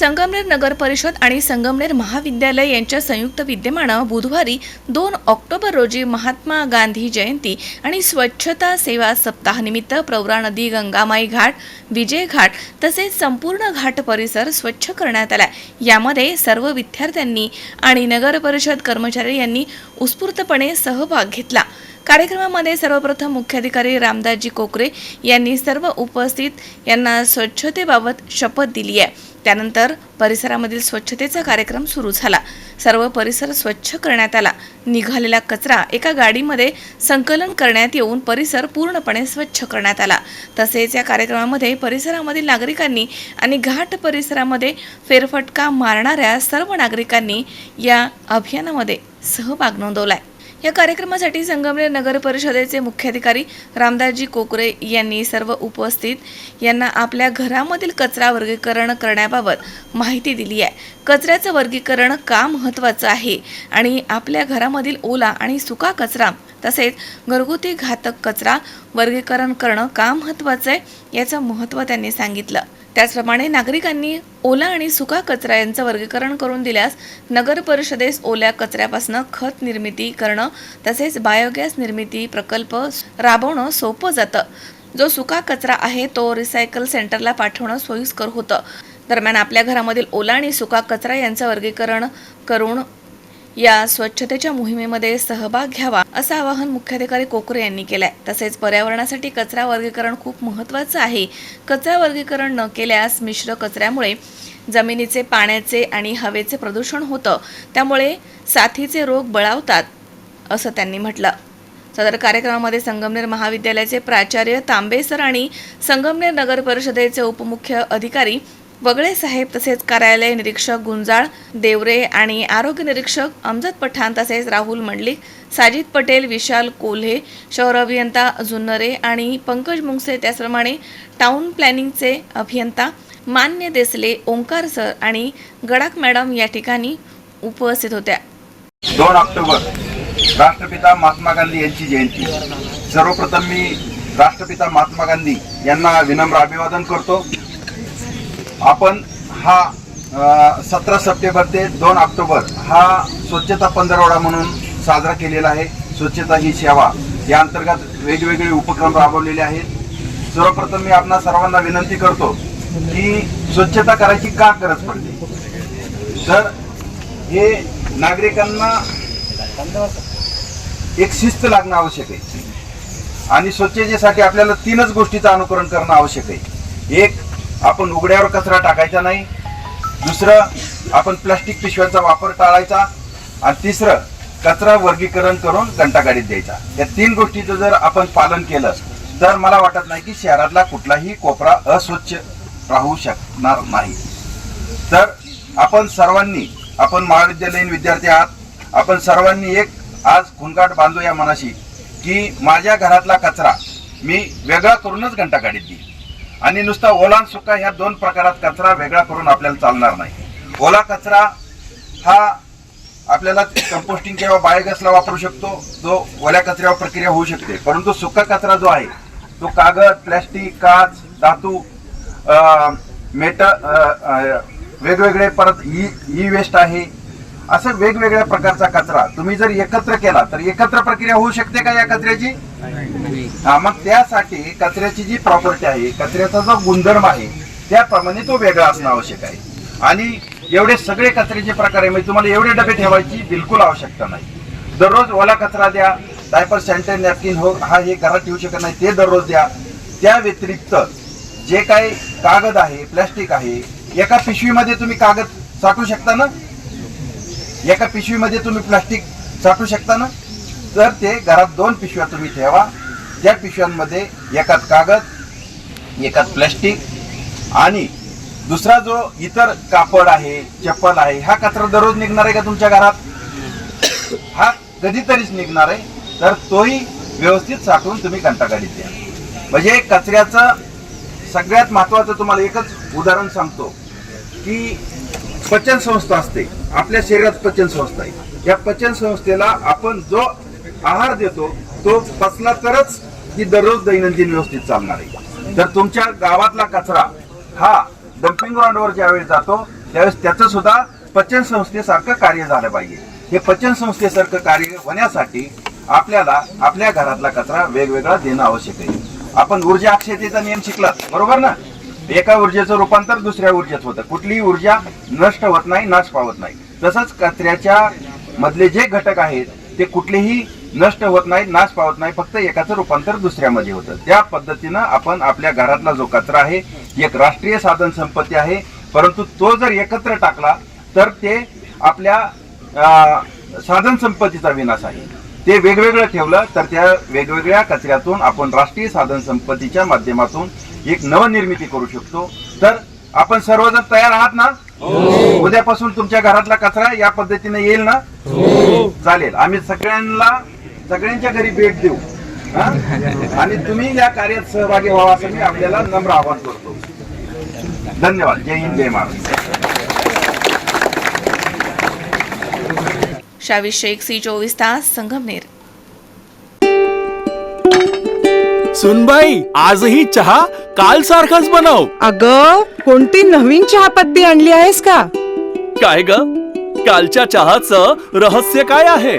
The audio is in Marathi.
संगमनेर नगर परिषद आणि संगमनेर महाविद्यालय यांच्या संयुक्त विद्यमानं बुधवारी दोन ऑक्टोबर रोजी महात्मा गांधी जयंती आणि स्वच्छता सेवा सप्ताहानिमित्त प्रवरा नदी गंगामाई घाट विजय घाट तसेच संपूर्ण घाट परिसर स्वच्छ करण्यात आला यामध्ये सर्व विद्यार्थ्यांनी आणि नगर परिषद कर्मचारी यांनी उत्स्फूर्तपणे सहभाग घेतला. कार्यक्रमामध्ये सर्वप्रथम मुख्याधिकारी रामदासजी कोकरे यांनी सर्व उपस्थित यांना स्वच्छतेबाबत शपथ दिली आहे. त्यानंतर परिसरामधील स्वच्छतेचा कार्यक्रम सुरू झाला. सर्व परिसर स्वच्छ करण्यात आला. निघालेला कचरा एका गाडीमध्ये संकलन करण्यात येऊन परिसर पूर्णपणे स्वच्छ करण्यात आला. तसेच या कार्यक्रमामध्ये परिसरामधील नागरिकांनी आणि घाट परिसरामध्ये फेरफटका मारणाऱ्या सर्व नागरिकांनी या अभियानामध्ये सहभाग नोंदवलाय. या कार्यक्रमासाठी संगमनेर नगर परिषदेचे मुख्याधिकारी रामदासजी कोकरे यांनी सर्व उपस्थित यांना आपल्या घरामधील कचरा वर्गीकरण करण्याबाबत माहिती दिली आहे. कचऱ्याचं वर्गीकरण का महत्त्वाचं आहे आणि आपल्या घरामधील ओला आणि सुका कचरा तसेच घरगुती घातक कचरा वर्गीकरण करणं का महत्त्वाचं आहे याचं महत्त्व त्यांनी सांगितलं. त्याचप्रमाणे नागरिकांनी ओला आणि सुका कचरा यांचं वर्गीकरण करून दिल्यास नगर परिषदेस ओल्या कचऱ्यापासून खत निर्मिती करणं तसेच बायोगॅस निर्मिती प्रकल्प राबवणं सोपं जातं. जो सुका कचरा आहे तो रिसायकल सेंटरला पाठवणं सोयीस्कर होतं. दरम्यान आपल्या घरामधील ओला आणि सुका कचरा यांचं वर्गीकरण करून या स्वच्छतेच्या मोहिमेमध्ये सहभाग घ्यावा असं आवाहन मुख्याधिकारी कोकरे यांनी केलंय. तसेच पर्यावरणासाठी कचरा वर्गीकरण खूप महत्त्वाचं आहे. कचरा वर्गीकरण न केल्यास मिश्र कचऱ्यामुळे जमिनीचे पाण्याचे आणि हवेचे प्रदूषण होतं. त्यामुळे साथीचे रोग बळावतात असं त्यांनी म्हटलं. सदर कार्यक्रमामध्ये संगमनेर महाविद्यालयाचे प्राचार्य तांबेसर आणि संगमनेर नगर परिषदेचे उपमुख्य अधिकारी वगळे साहेब तसेच कार्यालय निरीक्षक गुंजाळ देवरे आणि आरोग्य निरीक्षक अमजद पठाण तसेच राहुल मंडलिक साजिद पटेल विशाल कोल्हे शहर अभियंता जुन्नरे आणि पंकज मुंगसे त्याचप्रमाणे टाऊन प्लॅनिंगचे अभियंता मान्य देसले ओंकार सर आणि गडाख मॅडम या ठिकाणी उपस्थित होत्या. दोन ऑक्टोबर राष्ट्रपिता महात्मा गांधी यांची जयंती. सर्वप्रथम मी राष्ट्रपिता महात्मा गांधी यांना विनम्र अभिवादन करतो. आपण हा सतरा सप्टेंबर ते दोन ऑक्टोबर हा स्वच्छता पंधरवडा म्हणून साजरा केलेला आहे. स्वच्छता ही सेवा या अंतर्गत वेगवेगळे उपक्रम राबवलेले आहेत. सर्वप्रथम मी आपणा सर्वांना विनंती करतो की स्वच्छता करायची का गरज पडते? तर हे नागरिकांना एक शिस्त लागणं आवश्यक आहे. आणि स्वच्छतेसाठी आपल्याला तीनच गोष्टीचं अनुकरण करणं आवश्यक आहे. एक आपण उघड्यावर कचरा टाकायचा नाही. दुसरं आपण प्लास्टिक पिशव्यांचा वापर टाळायचा. आणि तिसरं कचरा वर्गीकरण करून घंटागाडीत द्यायचा. या तीन गोष्टीचं जर आपण पालन केलं तर मला वाटत नाही की शहरातला कुठलाही कोपरा अस्वच्छ राहू शकणार नाही. तर आपण सर्वांनी आपण महाविद्यालयीन विद्यार्थी आहात आपण सर्वांनी एक आज खुनगाट बांधू या मनाशी की माझ्या घरातला कचरा मी वेगळा करूनच घंटागाडीत देईल आणि नुसता ओला आणि सुका ह्या दोन प्रकारात कचरा वेगळा करून आपल्याला चालणार नाही. ओला कचरा हा आपल्याला कंपोस्टिंग किंवा बायोगॅसला वापरू शकतो. जो ओल्या कचऱ्यावर प्रक्रिया होऊ शकते. परंतु सुका कचरा जो आहे तो कागद प्लॅस्टिक काच धातू मेट वेगवेगळे परत ई ई वेस्ट आहे. असं वेगवेगळ्या प्रकारचा कचरा तुम्ही जर एकत्र केला तर एकत्र प्रक्रिया होऊ शकते का या कचऱ्याची? हा मग त्यासाठी कचऱ्याची जी प्रॉपर्टी आहे कचऱ्याचा जो गुणधर्म आहे त्याप्रमाणे तो वेगळा असणं आवश्यक आहे. आणि एवढे सगळे कचऱ्याचे प्रकार आहे म्हणजे तुम्हाला एवढे डबे ठेवायची बिलकुल आवश्यकता नाही. दररोज ओला कचरा द्या डायपर सॅनिटरी नॅपकिन हो हा हे घरात ठेवू शकत नाही ते दररोज द्या. त्या व्यतिरिक्त जे काही कागद आहे प्लॅस्टिक आहे एका पिशवीमध्ये तुम्ही कागद साठवू शकता ना? एका पिशवीमध्ये तुम्ही प्लास्टिक साठवू शकता ना? तर ते घरात दोन पिशव्या तुम्ही ठेवा त्या पिशव्यांमध्ये एकात कागद एकात प्लॅस्टिक आणि दुसरा जो इतर कापड आहे चप्पल आहे हा कचरा दररोज निघणार आहे का तुमच्या घरात? हा कधीतरीच निघणार आहे तर तोही व्यवस्थित साठवून तुम्ही घंटागाडीत द्या. म्हणजे कचऱ्याचं सगळ्यात महत्वाचं तुम्हाला एकच उदाहरण सांगतो की पचन संस्था असते. आपल्या शरीरात पचन संस्था आहे. या पचन संस्थेला आपण जो आहार देतो तो फसला तरच ही दररोज दैनंदिन व्यवस्थित चालणार आहे. तर तुमच्या गावातला कचरा हा डम्पिंग ग्राउंडवर ज्यावेळी जातो त्यावेळेस त्याचं सुद्धा पचन संस्थेसारखं कार्य झालं पाहिजे. हे पचन संस्थेसारखं कार्य होण्यासाठी आपल्याला आपल्या घरातला कचरा वेगवेगळा देणं आवश्यक आहे. आपण ऊर्जा अक्षयतेचा नियम शिकलात बरोबर ना? एका ऊर्जेचं रूपांतर दुसऱ्या ऊर्जेत होतं. कुठलीही ऊर्जा नष्ट होत नाही नाश पावत नाही. तसंच कचऱ्याच्या मधले जे घटक आहेत ते कुठलेही नष्ट होत नाही नाश पावत नाही फक्त एकाचं रूपांतर दुसऱ्यामध्ये होतं. त्या पद्धतीनं आपण आपल्या घरातला जो कचरा आहे एक राष्ट्रीय साधन संपत्ती आहे परंतु तो जर एकत्र टाकला तर ते आपल्या साधन संपत्तीचा विनाश आहे. ते वेगवेगळं ठेवलं तर त्या वेगवेगळ्या कचऱ्यातून आपण राष्ट्रीय साधन संपत्तीच्या माध्यमातून एक नवनिर्मिती करू शकतो. तर आपण सर्वजण तयार आहात ना? उद्यापासून तुमच्या घरातला कचरा या पद्धतीने येईल ना? चालेल. आम्ही सगळ्यांना सगळ्यांच्या घरी भेट देऊ. हा? आणि तुम्ही या कार्यात सहभागी व्हावा असं मी आपल्याला नम्र आवाहन करतो. धन्यवाद. जय हिंद जय महाराष्ट्र. शावी शेख सी चोवीस तास संगमनेर सुनबाई आजही चहा काल सारखाच बनव. अग कोणती नवीन चहापत्ती आणली आहेस का? काय ग? कालच्या चहाचं रहस्य काय आहे?